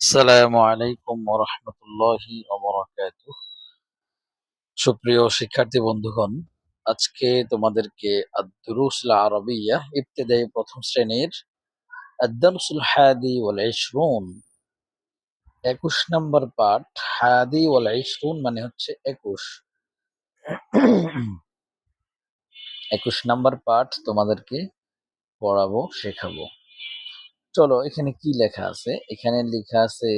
আসসালামু আলাইকুম ওরহমতুল্লাহি ওবরাকাতু সুপ্রিয় শিক্ষার্থী বন্ধুগণ, আজকে তোমাদেরকে আদ-দুরুসুল আরবিয়া, ইবতেদায়ী প্রথম শ্রেণির আদ-দারসুল হাদি ওয়াল ইশরুন 21 নম্বর পাঠ, হাদি ওয়াল ইশরুন মানে হচ্ছে 21 21 নম্বর পাঠ তোমাদেরকে পড়াবো, শেখাবো। চলো এখানে কি লেখা আছে? এখানে লেখা আছে,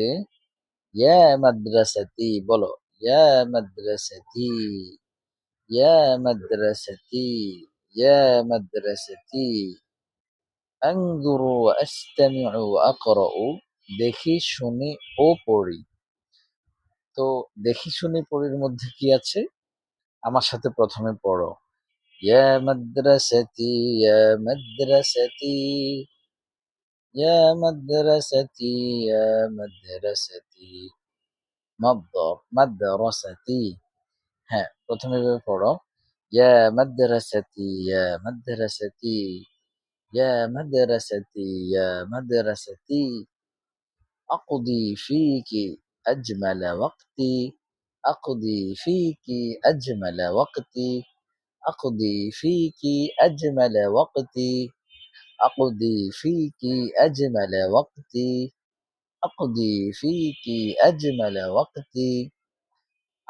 ইয়া মাদ্রাসাতি বলো, ইয়া মাদ্রাসাতি ইয়া মাদ্রাসাতি ইয়া মাদ্রাসাতি আনজুরু আস্তামিউ আকরাউ দেখি, শুনি ও পড়ি তো দেখি, শুনি, পড়ির মধ্যে কি আছে? আমার সাথে প্রথমে পড়ো ইয়া মাদ্রাসাতি ইয়া মাদ্রাসাতি ইয়া মাদ্রাসাতি ইয়া মাদ্রাসাতি মাদ্দার মাদ্রাসাতি হ্যাঁ প্রথমে এভাবে পড়ো ইয়া মাদ্রাসাতি ইয়া মাদ্রাসাতি ইয়া মাদ্রাসাতি ইয়া মাদ্রাসাতি أقضي فيك أجمل وقتي أقضي فيك أجمل وقتي أقضي فيك أجمل وقتي أقضي فيك أجمل وقتي أقضي فيك أجمل وقتي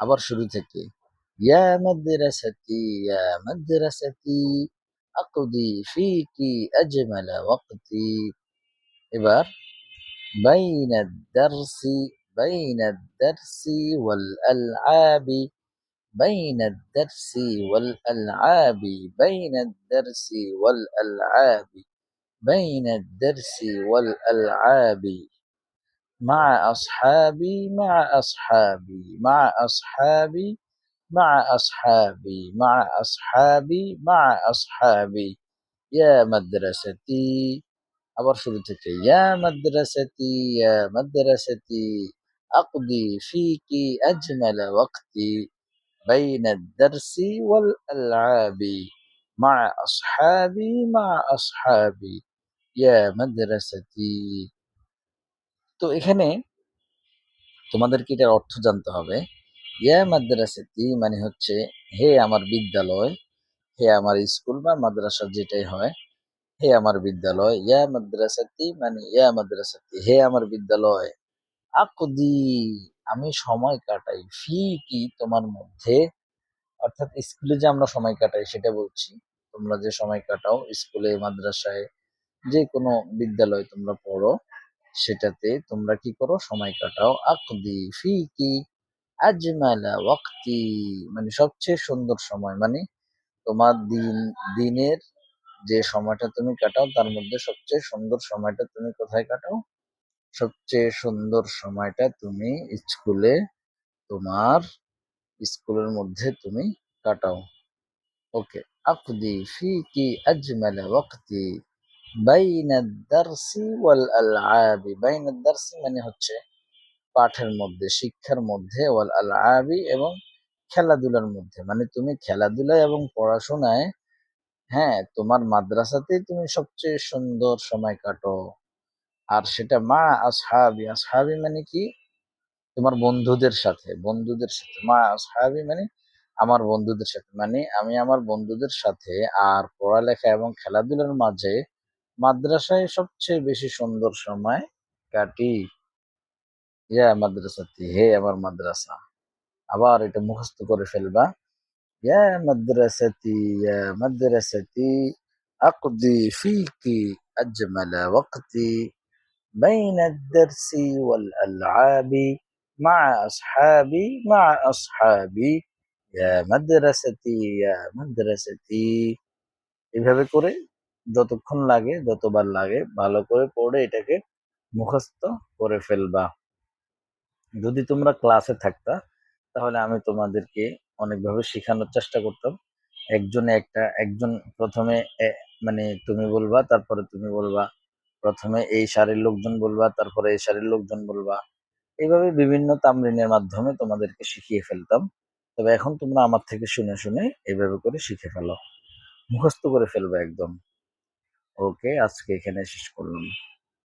আবার শুরু থেকে ইয়া মাদ্রাসাতি ইয়া মাদ্রাসাতি أقضي فيك أجمل وقتي এবার بين الدرس بين الدرس والألعاب بين الدرس والألعاب بين الدرس والألعاب بين الدرس والألعاب. مع أصحابي مع أصحابي مع أصحابي مع أصحابي مع أصحابي مع أصحابي. يا مدرستي عبر يا مدرستي يا مدرستي أقضي فيك أجمل وقتي بين الدرس والألعاب. مع أصحابي مع أصحابي. ইয়া মাদ্রাসাতি তো এখানে তোমাদেরকে এটার অর্থ জানতে হবে। ইয়া মাদ্রাসাতি মানে হচ্ছে, হে আমার বিদ্যালয়, হে আমার স্কুল বা মাদ্রাসা যেটাই হয়, হে আমার বিদ্যালয়। ইয়া মাদ্রাসাতি মানে ইয়া মাদ্রাসাতি হে আমার বিদ্যালয়। আকদি আমি সময় কাটাই। ফি কি তোমার মধ্যে? অর্থাৎ স্কুলে যে আমরা সময় কাটাই সেটা বলছি। তোমরা যে সময় কাটাও স্কুলে, মাদ্রাসায় যে কোনো বিদ্যালয় তোমরা পড়ো, সেটাতে তোমরা কি করো? সময় কাটাও। আকদি ফি কি আজমালা ওয়াক্তি। মানে সবচেয়ে সুন্দর সময়। মানে তোমার দিন, দিনের যে সময়টা তুমি কাটাও, তার মধ্যে সবচেয়ে সুন্দর সময়টা তুমি কোথায় কাটাও? সবচেয়ে সুন্দর সময়টা তুমি স্কুলে, তোমার স্কুলের মধ্যে তুমি কাটাও। ওকে। আকদি ফি কি আজমালা ওয়াক্তি। বাইনা দারসি ওয়াল আলআবি। বাইনা দারসি মানে হচ্ছে পাঠের মধ্যে, শিক্ষার মধ্যে ওয়াল আলআবি এবং খেলাধুলার মধ্যে। মানে তুমি খেলাধুলা এবং পড়াশোনায় হ্যাঁ তোমার মাদ্রাসাতেই তুমি সবচেয়ে সুন্দর সময় কাটো। আর সেটা মা আসহাবি। আসহাবি মানে কি? তোমার বন্ধুদের সাথে বন্ধুদের সাথে। মা আসহাবি মানে আমার বন্ধুদের সাথে। মানে আমি আমার বন্ধুদের সাথে আর পড়ালেখা এবং খেলাধুলার মাঝে মাদ্রাসায় সবচেয়ে বেশি সুন্দর সময় কাটি ইয়া মাদ্রাসাতি হে আমার মাদ্রাসা আবার এটা মুখস্থ করে ফেলবা ইয়া মাদ্রাসাতি ইয়া মাদ্রাসাতি أقضي فيك أجمل وقتي بين الدرس والألعاب مع أصحابي مع أصحابي يا مدرستي يا مدرستي এভাবে করে যতক্ষণ লাগে, যতবার লাগে, ভালো করে পড়ে এটাকে মুখস্থ করে ফেলবা। যদি তোমরা ক্লাসে থাকতা, তাহলে আমি তোমাদেরকে অনেকভাবে শেখানোর চেষ্টা করতাম। একজনে একটা, একজন প্রথমে মানে তুমি বলবা, তারপরে তুমি বলবা। প্রথমে এই সারির লোকজন বলবা, তারপরে এই সারির লোকজন বলবা। এইভাবে বিভিন্ন তামরিনের মাধ্যমে তোমাদেরকে শিখিয়ে ফেলতাম। তবে এখন তোমরা আমার থেকে শুনে শুনে এইভাবে করে শিখে ফেলো। মুখস্থ করে ফেলবে একদম। ওকে আজকে এখানে শেষ করলাম।